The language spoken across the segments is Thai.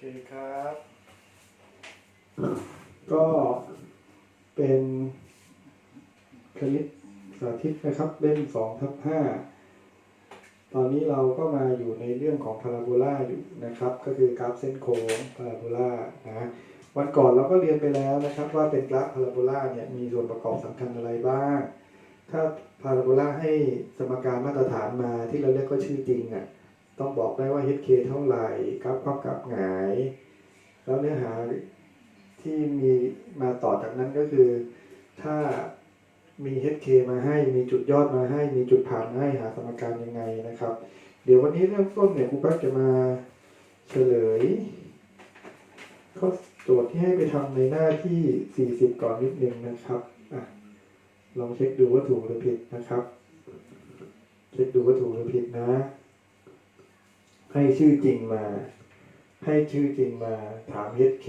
เคครับ ก็เป็นคณิตสาธิตนะครับเล่มสองทับห้าตอนนี้เราก็มาอยู่ในเรื่องของพาราโบลาอยู่นะครับ ก็คือกราฟเส้นโค้งพาราโบลานะวันก่อนเราก็เรียนไปแล้วนะครับ ว่าเป็นกราฟพาราโบลาเนี่ยมีส่วนประกอบสำคัญอะไรบ้าง ถ้าพาราโบลาให้สมการมาตรฐานมาที่เราเรียกก็ชื่อจริงอะ ต้องบอกได้ว่า hk เท่าไหร่กราฟความกราฟหงาย แล้วเนื้อหาที่มีมาต่อจากนั้นก็คือ ถ้ามี HK มาให้มีจุดยอดมาให้ มีจุดผ่านมาให้หาสมการยังไงนะครับ เดี๋ยววันนี้เริ่มต้นเนี่ยครูแป๊กจะมาเฉลยข้อโจทย์ที่ให้ไปทำในหน้าที่ 40 ก่อนนิดนึงนะครับอะลองเช็คดูว่าถูกหรือผิดนะครับ เช็คดูว่าถูกหรือผิดนะ ให้ชื่อจริงมา ให้ชื่อจริงมาถาม HK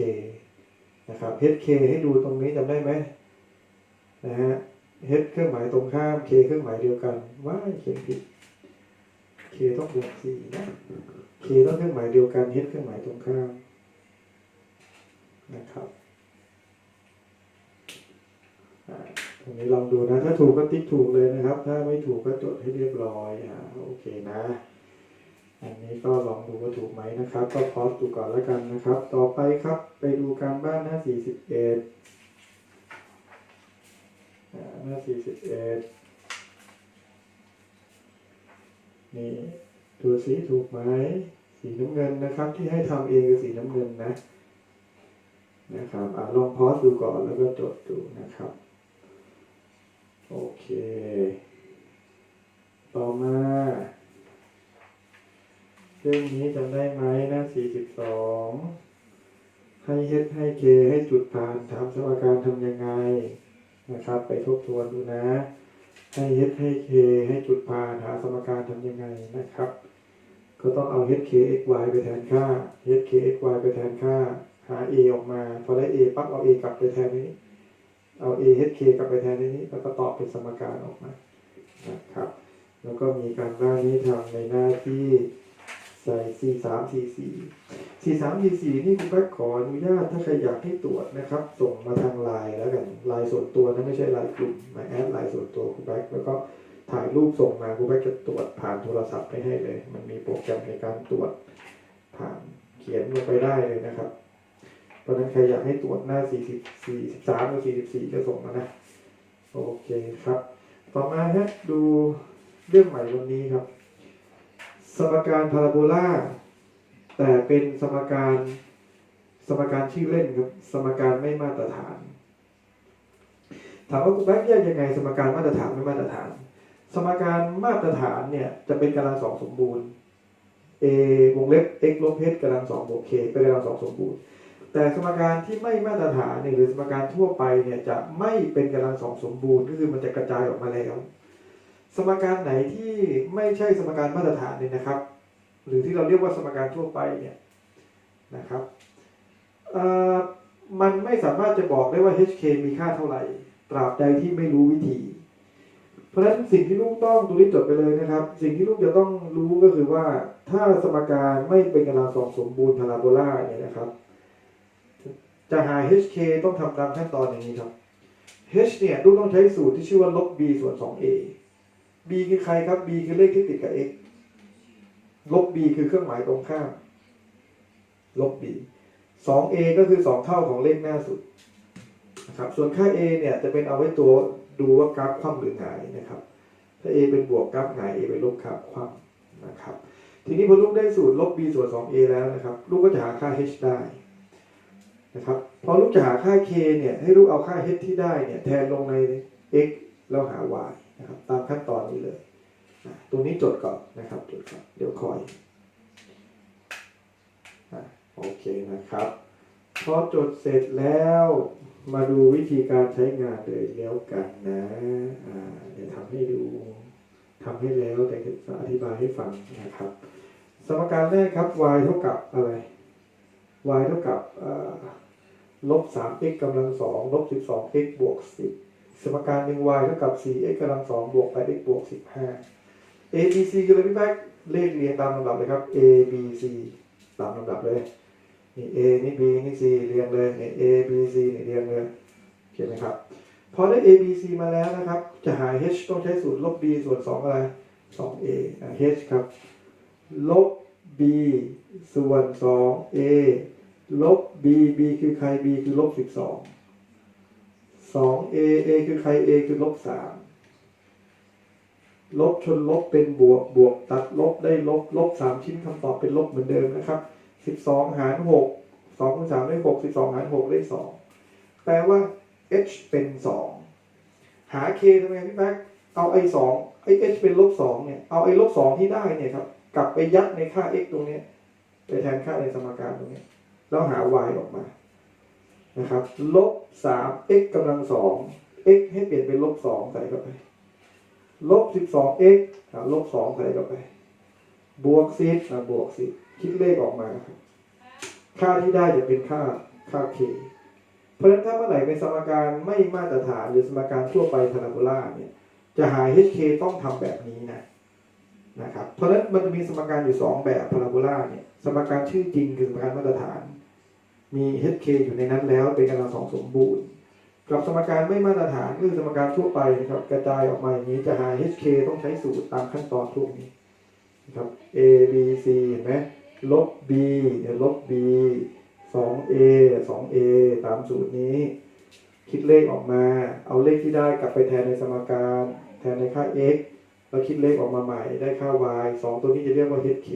นะครับ HK ให้ดูตรงนี้จำได้ไหมนะฮะ H เครื่องหมายตรงข้าม K เครื่องหมายเดียวกันว้ายเขียนผิด K ต้องบวกสี่นะ K ต้องเครื่องหมายเดียวกัน H เครื่องหมายตรงข้ามนะครับตรงนี้ลองดูนะ ถ้าถูกก็ติ๊กถูกเลยนะครับ ถ้าไม่ถูกก็จดให้เรียบร้อยอ่าโอเคนะ อันนี้ก็ลองดูว่าถูกไหมนะครับ ก็พอสดูก่อนแล้วกันนะครับ ต่อไปครับไปดูการบ้านหน้า 41อ่าหน้า 41 นี่ดูสีถูกไหมสีน้ำเงินนะครับที่ให้ทำเองคือสีน้ำเงินนะนะครับอ่าลองพอสดูก่อนแล้วก็จดดูนะครับ โอเค ต่อมา รื่องนี้จำได้ไหมหน้า42ให้ h ให้ k ให้จุดผ่านถามสมการทำยังไงนะครับ ไปทบทวนดูนะ ให้ h ให้ k ให้จุดผ่านหาสมการทำยังไงนะครับ ก็ต้องเอา h k x y ไปแทนค่า h k x y ไปแทนค่า หา a ออกมาพอได้ a ปั๊บเอา a กลับไปแทนในนี้ เอา a h k กลับไปแทนในนี้แล้วก็ตอบเป็นสมการออกมานะครับ แล้วก็มีการบ้านนี้ทำในหน้าที่ ใส่ C สาม C สี่ C สาม C สี่นี่คุณแป๊กขออนุญาตถ้าใครอยากให้ตรวจนะครับ ส่งมาทางไลน์แล้วกันไลน์ส่วนตัวนะไม่ใช่ไลน์กลุ่มมาแอดไลน์ส่วนตัวคุณแป๊กแล้วก็ถ่ายรูปส่งมาคุณแป๊กจะตรวจผ่านโทรศัพท์ไปให้เลย มันมีโปรแกรมในการตรวจผ่านเขียนลงไปได้เลยนะครับเพราะนั้นใครอยากให้ตรวจหน้า 40 43หรือ44ก็ส่งมานะ โอเคครับ ต่อมาฮะดูเรื่องใหม่วันนี้ครับ สมการพาราโบลาแต่เป็นสมการสมการชื่อเล่นครับสมการไม่มาตรฐาน ถามว่าคุณแบงค์แยกยังไง สมการมาตรฐานไม่มาตรฐาน สมการมาตรฐานเนี่ยจะเป็นกำลังสองสมบูรณ์ a วงเล็บ x ลบ h กำลังสองบวก k เป็นกำลังสองสมบูรณ์ แต่สมการที่ไม่มาตรฐานเนี่ยหรือสมการทั่วไปเนี่ยจะไม่เป็นกำลังสองสมบูรณ์ก็คือมันจะกระจายออกมาแล้ว สมการไหนที่ไม่ใช่สมการมาตรฐานเนี่ยนะครับ หรือที่เราเรียกว่าสมการทั่วไปเนี่ยนะครับมันไม่สามารถจะบอกได้ว่า hk มีค่าเท่าไหร่ ตราบใดที่ไม่รู้วิธี เพราะฉะนั้นสิ่งที่ลูกต้องตรงนี้จดไปเลยนะครับ สิ่งที่ลูกจะต้องรู้ก็คือว่าถ้าสมการไม่เป็นกำลังสองสมบูรณ์พาราโบลาเนี่ยนะครับจะหา hk ต้องทำตามขั้นตอนอย่างนี้ครับ h เนี่ยลูกต้องใช้สูตรที่ชื่อว่าลบ b ส่วน 2a b คือใครครับ b คือเลขที่ติดกับ x ลบ b คือเครื่องหมายตรงข้าม ลบ b 2a ก็คือ 2 เท่าของเลขหน้าสุดนะครับส่วนค่า a เนี่ยจะเป็นเอาไว้ตัวดูว่ากราฟคว่ำหรือหงายนะครับ ถ้า a เป็นบวกกราฟหงาย a เป็นลบกราฟคว่ำนะครับ ทีนี้พอลูกได้สูตรลบ b ส่วน 2a แล้วนะครับ ลูกก็จะหาค่า h ได้นะครับพอลูกจะหาค่า k เนี่ยให้ลูกเอาค่า h ที่ได้เนี่ยแทนลงใน x แล้วหา y นะครับตามขั้นตอนนี้เลยอะตรงนี้จดก่อนนะครับจดก่อนเดี๋ยวคอยอะโอเคนะครับพอจดเสร็จแล้วมาดูวิธีการใช้งานเลยแล้วกันนะอ่าเดี๋ยวทำให้ดูทำให้แล้วแต่จะอธิบายให้ฟังนะครับ สมการแรกครับ y เท่ากับอะไร y เท่ากับอ่าลบ 3x กำลังสองลบ 12x บวก 10 สมการหนึ่ง y เท่ากับ 4x กำลังสองบวก 8x บวก 15 a b c คืออะไรพี่แป๊กเลขเรียงตามลำดับเลยครับ a b c ตามลำดับเลย นี่ A นี่ B นี่ C เรียงเลย นี่ A B C นี่เรียงเลยโอเคไหมครับ พอได้ A B C มาแล้วนะครับ จะหา H ต้องใช้สูตรลบ B ส่วน 2 อะไร 2A อะ H ครับ ลบ B ส่วน 2A ลบ B B คือใคร B คือลบ 12 2A A คือใคร A คือลบ3ลบชนลบเป็นบวกบวกตัดลบได้ลบลบ3ชิ้นคำตอบเป็นลบเหมือนเดิมนะครับ12หาร6 2คูณ3ได้6 12หาร6ได้2แปลว่า h เป็น2หา k ทำไมพี่แม็กเอาไอ้2ไอ้ h เป็นลบ2เนี่ยเอาไอ้ลบ2ที่ได้เนี่ยครับกลับไปยัดในค่า x ตรงนี้ไปแทนค่าในสมการตรงนี้แล้วหา y ออกมา นะครับลบ3 x กำลัง2 x ให้เปลี่ยนเป็นลบ2ใส่เข้าไปลบ 12x อะลบ2ใส่เข้าไป บวก10อะบวก10คิดเลขออกมาครับค่าที่ได้จะเป็นค่าค่า k เพราะฉะนั้นถ้าเมื่อไหร่เป็นสมการไม่มาตรฐานหรือสมการทั่วไปพาราโบลาเนี่ย จะหา hk ต้องทำแบบนี้นะนะครับ เพราะฉะนั้นมันจะมีสมการอยู่ 2 แบบพาราโบลาเนี่ย สมการชื่อจริงคือสมการมาตรฐาน มี hk อยู่ในนั้นแล้วเป็นกำลังสองสมบูรณ์กับสมการไม่มาตรฐานคือสมการทั่วไปนะครับกระจายออกมาอย่างนี้จะหา hk ต้องใช้สูตรตามขั้นตอนพวกนี้นะครับ a b c เห็นไหมลบ b เนี่ยลบ b 2a 2a ตามสูตรนี้ คิดเลขออกมา เอาเลขที่ได้กลับไปแทนในสมการ แทนในค่า x แล้วคิดเลขออกมาใหม่ได้ค่า y สองตัวนี้จะเรียกว่า hk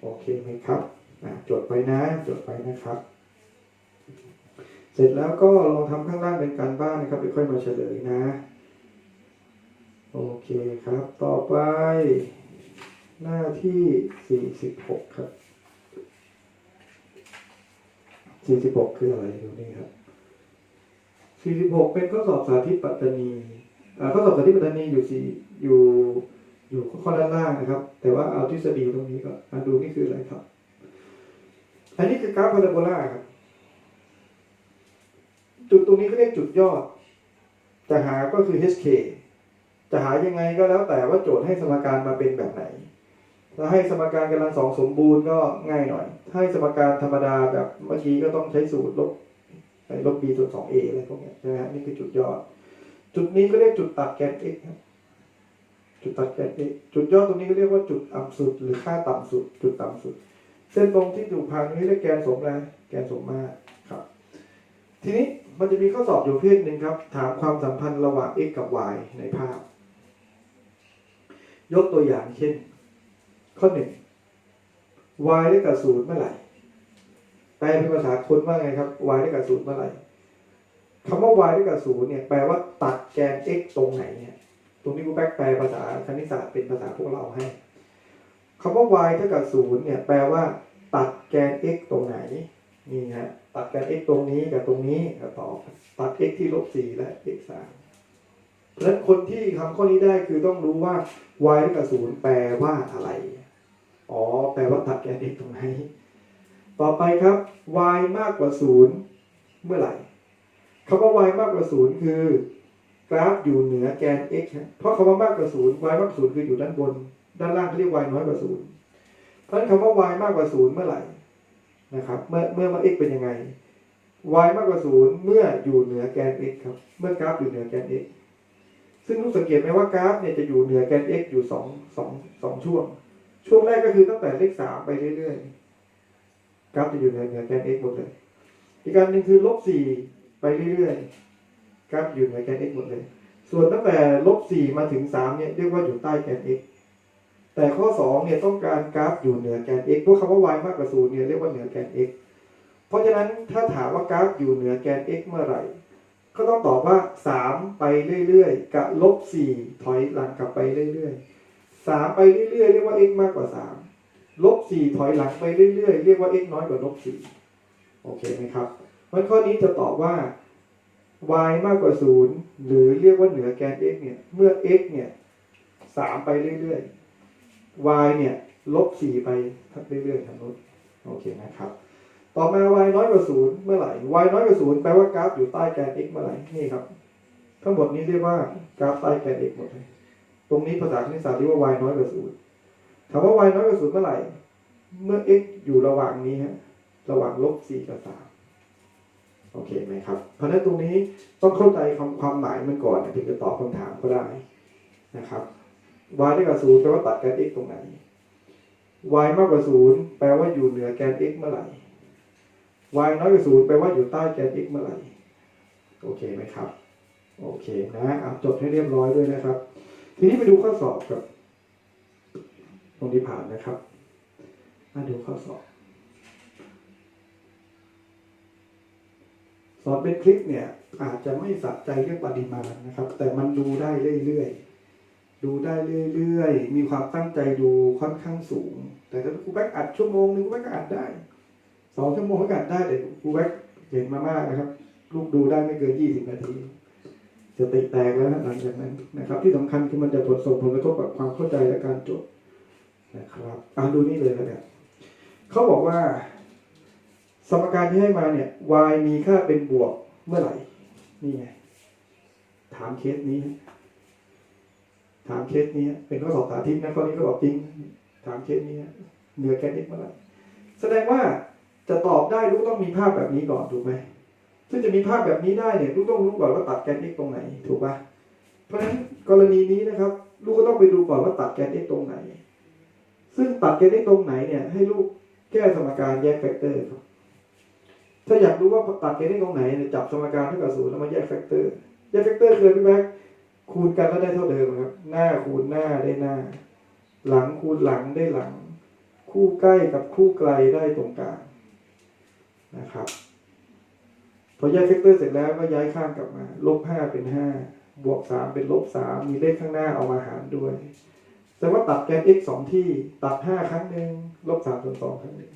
โอเคไหมครับ จดไปนะ จดไปนะครับ เสร็จแล้วก็ลองทำข้างล่างเป็นการบ้านนะครับเดี๋ยวค่อยมาเฉลยนะ โอเคครับ ต่อไป หน้าที่ 46 ครับ 46 คืออะไรดูนี่ครับ 46 เป็นข้อสอบสาธิตปัตตานีข้อสอบสาธิตปัตตานีอยู่สี่อยู่อยู่ข้อด้านล่างนะครับ แต่ว่าเอาทฤษฎีตรงนี้ก็มาดูนี่คืออะไรครับ อันนี้คือกราฟพาราโบลาครับจุดตรงนี้เขาเรียกจุดยอด จะหาก็คือ HK จะหายังไงก็แล้วแต่ว่าโจทย์ให้สมการมาเป็นแบบไหน ถ้าให้สมการกำลังสองสมบูรณ์ก็ง่ายหน่อย ถ้าให้สมการธรรมดาแบบเมื่อกี้ก็ต้องใช้สูตรลบไอ้ลบ b ส่วน 2a อะไรพวกนี้ใช่ไหมฮะนี่คือจุดยอด จุดนี้ก็เรียกจุดตัดแกน x ครับจุดตัดแกน x จุดยอดตรงนี้ก็เรียกว่าจุดต่ำสุดหรือค่าต่ำสุด จุดต่ำสุด เส้นตรงที่ถูกพันนี้เรียกแกนสมอะไรแกนสมมาตรครับ ทีนี้มันจะมีข้อสอบอยู่ประเภทหนึ่งครับ ถามความสัมพันธ์ระหว่าง x กับ y ในภาพ ยกตัวอย่างเช่น ข้อหนึ่ง y ได้กับศูนย์เมื่อไหร่แปลเป็นภาษาคนว่าไงครับ y ได้กับศูนย์เมื่อไหร่คำว่า y ได้กับศูนย์เนี่ยแปลว่าตัดแกน x ตรงไหนเนี่ย ตรงนี้กูแบกแปลภาษาคณิตศาสตร์เป็นภาษาพวกเราให้ คำว่า y เท่ากับศูนย์เนี่ยแปลว่า ตัดแกน x ตรงไหนนี่ฮะตัดแกน x ตรงนี้กับตรงนี้ก็ตอบตัด x ที่ลบสี่และ x สามเพราะคนที่ทำข้อนี้ได้คือต้องรู้ว่า y เท่ากับศูนย์แปลว่าอะไรอ๋อแปลว่าตัดแกน x ตรงไหนต่อไปครับ y มากกว่าศูนย์เมื่อไหร่คำว่า y มากกว่าศูนย์คือกราฟอยู่เหนือแกน x เพราะคำว่ามากกว่าศูนย์ y มากกว่าศูนย์คืออยู่ด้านบน ด้านล่างเขาเรียก y น้อยกว่าศูนย์เพราะฉะนั้นคำว่า y มากกว่าศูนย์เมื่อไหร่นะครับ เมื่อเมื่อมา x เป็นยังไง y มากกว่าศูนย์เมื่ออยู่เหนือแกน x ครับ เมื่อกราฟอยู่เหนือแกน x ซึ่งรู้สังเกตไหมว่ากราฟเนี่ยจะอยู่เหนือแกน x อยู่สองสองสองช่วง ช่วงแรกก็คือตั้งแต่เลขสามไปเรื่อยๆ กราฟจะอยู่เหนือเหนือแกน x หมดเลย อีกการหนึ่งคือลบสี่ไปเรื่อยๆ กราฟอยู่เหนือแกน x หมดเลย ส่วนตั้งแต่ลบสี่มาถึงสามเนี่ยเรียกว่าอยู่ใต้แกน x แต่ข้อสองเนี่ยต้องการกราฟอยู่เหนือแกน x เพราะคำว่า y มากกว่าศูนย์เนี่ยเรียกว่าเหนือแกน x เพราะฉะนั้นถ้าถามว่ากราฟอยู่เหนือแกน x เมื่อไหร่ ก็ต้องตอบว่าสามไปเรื่อยๆกับลบสี่ถอยหลังกลับไปเรื่อยๆสามไปเรื่อยๆ เรียกว่า x มากกว่าสามลบสี่ถอยหลังไปเรื่อยๆ เรียกว่า x น้อยกว่าลบสี่โอเคไหมครับมันข้อนี้จะตอบว่า y มากกว่าศูนย์หรือเรียกว่าเหนือแกน x เนี่ย เมื่อ x เนี่ยสามไปเรื่อยๆ y เนี่ยลบสี่ไปเรื่อยๆทางโน้นโอเคนะครับ ต่อมา y น้อยกว่าศูนย์เมื่อไหร่ y น้อยกว่าศูนย์แปลว่ากราฟอยู่ใต้แกน x เมื่อไหร่นี่ครับ ทั้งหมดนี้เรียกว่ากราฟใต้แกน x หมดเลยตรงนี้ภาษาคณิตศาสตร์เรียกว่า y น้อยกว่าศูนย์ถามว่า y น้อยกว่าศูนย์เมื่อไหร่ เมื่อ x อยู่ระหว่างนี้ฮะระหว่างลบสี่กับสามโอเคไหมครับ เพราะฉะนั้นตรงนี้ต้องเข้าใจคำความหมายมันก่อนถึงจะตอบคำถามก็ได้นะครับ y เท่ากับศูนย์แปลว่าตัดแกน x ตรงไหน y มากกว่าศูนย์แปลว่าอยู่เหนือแกน x เมื่อไหร่ y น้อยกว่าศูนย์แปลว่าอยู่ใต้แกน x เมื่อไหร่ โอเคไหมครับ โอเคนะเอาจดให้เรียบร้อยด้วยนะครับ ทีนี้ไปดูข้อสอบครับ ตรงนี้ผ่านนะครับมาดูข้อสอบ สอนเป็นคลิปเนี่ยอาจจะไม่สะใจเรื่องปริมาณนะครับ แต่มันดูได้เรื่อยๆ ดูได้เรื่อยๆ มีความตั้งใจดูค่อนข้างสูง แต่ถ้าครูแบ็กอัดชั่วโมงนึงครูแบ็กก็อัดได้สองชั่วโมงก็อัดได้แต่ครูแบ็กเห็นมามากนะครับ ลูกดูได้ไม่เกินยี่สิบนาทีจะติแตกแล้วนะหลังจากนั้นนะครับ ที่สำคัญคือมันจะผลส่งผลกระทบกับความเข้าใจและการจดนะครับอ่าดูนี่เลยแล้วกันเขาบอกว่า สมการที่ให้มาเนี่ย y มีค่าเป็นบวกเมื่อไหร่ นี่ไง ถามเคสนี้ ถามเคสนี้เป็นข้อสอบสาธิตนะข้อนี้ก็บอกจริง ถามเคสนี้เหนือแกน x เมื่อไหร่แสดงว่าจะตอบได้ลูกต้องมีภาพแบบนี้ก่อนถูกไหมซึ่งจะมีภาพแบบนี้ได้เนี่ยลูกต้องรู้ก่อนว่าตัดแกน x ตรงไหนถูกปะเพราะฉะนั้นกรณีนี้นะครับ ลูกก็ต้องไปดูก่อนว่าตัดแกน x ตรงไหน ซึ่งตัดแกน x ตรงไหนเนี่ย ให้ลูกแก้สมการแยกแฟกเตอร์ครับถ้าอยากรู้ว่าตัดแกน x ตรงไหนเนี่ยจับสมการเท่ากับศูนย์แล้วมาแยกแฟกเตอร์แยกแฟกเตอร์คือพี่แบ๊ก คูณกันแล้วได้เท่าเดิมครับ หน้าคูณหน้าได้หน้า หลังคูณหลังได้หลัง คู่ใกล้กับคู่ไกลได้ตรงกลางนะครับ พอแยกแฟกเตอร์เสร็จแล้วก็ย้ายข้างกลับมาลบห้าเป็นห้าบวกสามเป็นลบสามมีเลขข้างหน้าเอามาหารด้วยแสดงว่าตัดแกน x สองที่ตัดห้าครั้งหนึ่งลบสามส่วนสองครั้งหนึ่ง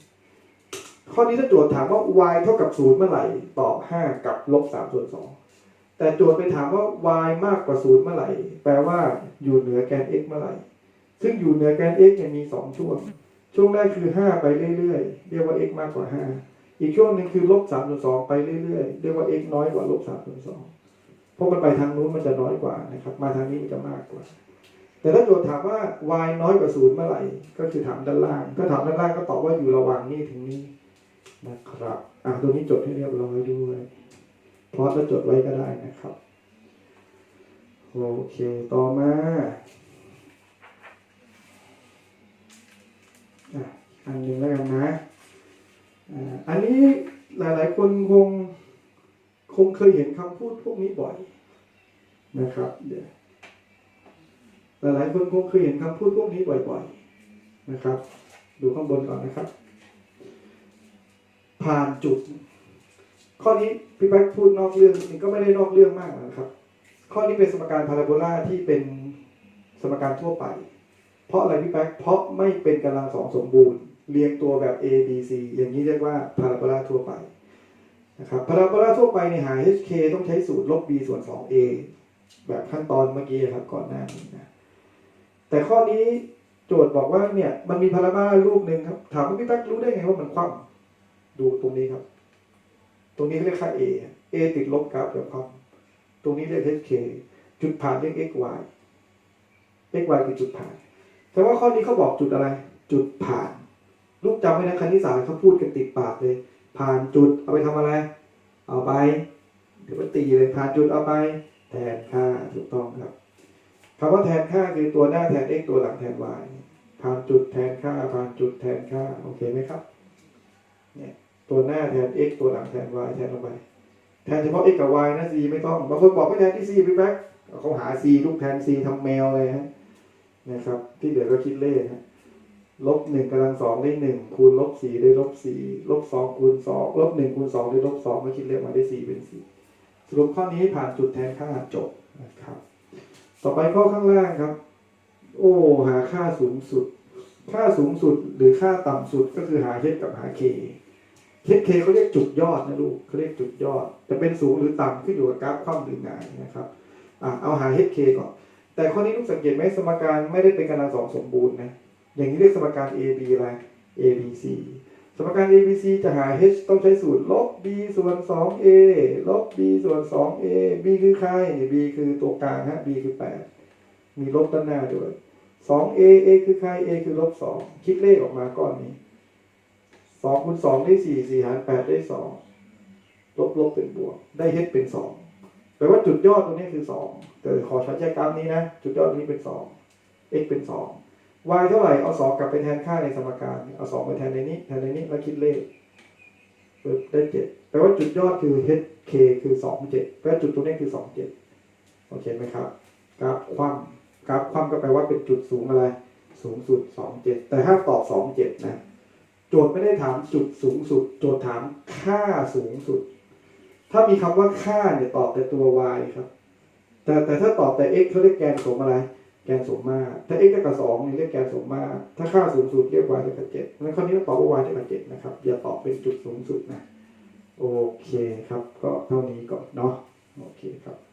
ข้อนี้ถ้าโจทย์ถามว่า y เท่ากับศูนย์เมื่อไหร่ ตอบห้ากับลบสามส่วนสอง แต่โจทย์ไปถามว่า y มากกว่าศูนย์เมื่อไหร่ แปลว่าอยู่เหนือแกน x เมื่อไหร่ ซึ่งอยู่เหนือแกน x เนี่ยมีสองช่วง ช่วงแรกคือห้าไปเรื่อยๆ เรียกว่า x มากกว่าห้าอีกช่วงหนึ่งคือลบสามส่วนสองไปเรื่อยๆ เรียกว่า x น้อยกว่าลบสามส่วนสองเพราะมันไปทางนู้นมันจะน้อยกว่านะครับ มาทางนี้มันจะมากกว่า แต่ถ้าโจทย์ถามว่า y น้อยกว่าศูนย์เมื่อไหร่ ก็คือถามด้านล่าง ก็ถามด้านล่างก็ตอบว่าอยู่ระหว่างนี้ถึงนี้นะครับ อะตัวนี้จดให้เรียบร้อยด้วย พราะจะจดไว้ก็ได้นะครับ โอเค ต่อมาอันหนึ่งแล้วกันนะ อันนี้หลายๆ คนคงคงเคยเห็นคำพูดพวกนี้บ่อยนะครับ เดี๋ยวหลายๆคนคงเคยเห็นคำพูดพวกนี้บ่อยๆนะครับ ดูข้างบนก่อนนะครับ ผ่านจุด ข้อนี้พี่แบ๊กพูดนอกเรื่องนี่ก็ไม่ได้นอกเรื่องมากนะครับ ข้อนี้เป็นสมการพาราโบลาที่เป็นสมการทั่วไป เพราะอะไรพี่แป๊กเพราะไม่เป็นกำลังสองสมบูรณ์ เรียงตัวแบบ A B C อย่างนี้เรียกว่าพาราโบลาทั่วไปนะครับพาราโบลาทั่วไปในหา HK ต้องใช้สูตรลบ B ส่วน 2A แบบขั้นตอนเมื่อกี้ครับก่อนหน้านี้นะแต่ข้อนี้โจทย์บอกว่าเนี่ยมันมีพาราโบลารูปหนึ่งครับ ถามว่าพี่แป๊กรู้ได้ไงว่ามันคว่ำดูตรงนี้ครับ ตรงนี้เรียกค่า A A ติดลบกราฟแบบคว่ำตรงนี้เรียก HK จุดผ่านเรียก XY XY คือจุดผ่าน แต่ว่าข้อนี้เขาบอกจุดอะไร จุดผ่าน ลูกจำไว้นะคณิตศาสตร์เขาพูดกันติดปากเลย ผ่านจุดเอาไปทำอะไร เอาไปเดี๋ยวมันตีเลยผ่านจุดเอาไป แทนค่าถูกต้องครับคำว่าแทนค่าคือตัวหน้าแทน x ตัวหลังแทน y ผ่านจุดแทนค่าผ่านจุดแทนค่า โอเคไหมครับ เนี่ย ตัวหน้าแทน x ตัวหลังแทน y แทนลงไปแทนเฉพาะ x กับ y นะ c ไม่ต้องบางคนบอกไม่แทนที่ c พี่แบ๊กเขาหา c ลูกแทน c ทำแมวเลยฮะนะครับ ที่เหลือก็คิดเลขฮะลบหนึ่งกำลังสองได้หนึ่งคูณลบสี่ได้ลบสี่ลบสองคูณสองลบหนึ่งคูณสองได้ลบสองก็คิดเลขมาได้สี่เป็นสี่สรุปข้อนี้ผ่านจุดแทนค่าจบนะครับ ต่อไปข้อข้างล่างครับ โอ้หาค่าสูงสุด ค่าสูงสุดหรือค่าต่ำสุดก็คือหา h กับหา k h k เขาเรียกจุดยอดนะลูกเขาเรียกจุดยอด จะเป็นสูงหรือต่ำขึ้นอยู่กับกราฟคว่ำหรือหงายนะครับอะเอาหา h k ก่อน แต่ข้อนี้ลูกสังเกตไหมสมการไม่ได้เป็นกำลังสองสมบูรณ์นะอย่างนี้เรียกสมการ a b อะไร a b c สมการ a b c จะหา h ต้องใช้สูตรลบ b ส่วน 2a ลบ b ส่วน 2a b คือใคร b คือตัวกลางฮะ b คือ 8 มีลบด้านหน้าด้วย 2a a คือใคร a คือลบ 2 คิดเลขออกมาก้อนนี้ องคูณสองได้สี่สี่หารแปดได้สองลบลบเป็นบวก ได้ h เป็นสองแปลว่าจุดยอดตรงนี้คือสองแต่ขอใช้แยกกราฟนี้นะ จุดยอดตรงนี้เป็นสอง x เป็นสอง y เท่าไหร่เอาสองกลับไปแทนค่าในสมการ เอาสองไปแทนในนี้ แทนในนี้แล้วคิดเลขได้เจ็ดแปลว่าจุดยอดคือ h k คือสองเจ็ดแปลว่าจุดตรงนี้คือสองเจ็ดโอเคไหมครับ กราฟคว่ำกราฟคว่ำก็แปลว่าเป็นจุดสูงอะไร สูงสุดสองเจ็ดแต่ถ้าตอบสองเจ็ดนะ โจทย์ไม่ได้ถามจุดสูงสุด โจทย์ถามค่าสูงสุด ถ้ามีคำว่าค่าเนี่ยตอบแต่ตัว y ครับ แต่แต่ถ้าตอบแต่ x เขาเรียกแกนสมอะไร แกนสมมาตรถ้า x เท่ากับสองเรียกแกนสมมาตรถ้าค่าสูงสุดเรียก y เท่ากับเจ็ดงั้นข้อนี้ต้องตอบว่า y เท่ากับเจ็ดนะครับ อย่าตอบเป็นจุดสูงสุดนะ โอเคครับ ก็เท่านี้ก่อนเนาะ โอเคครับ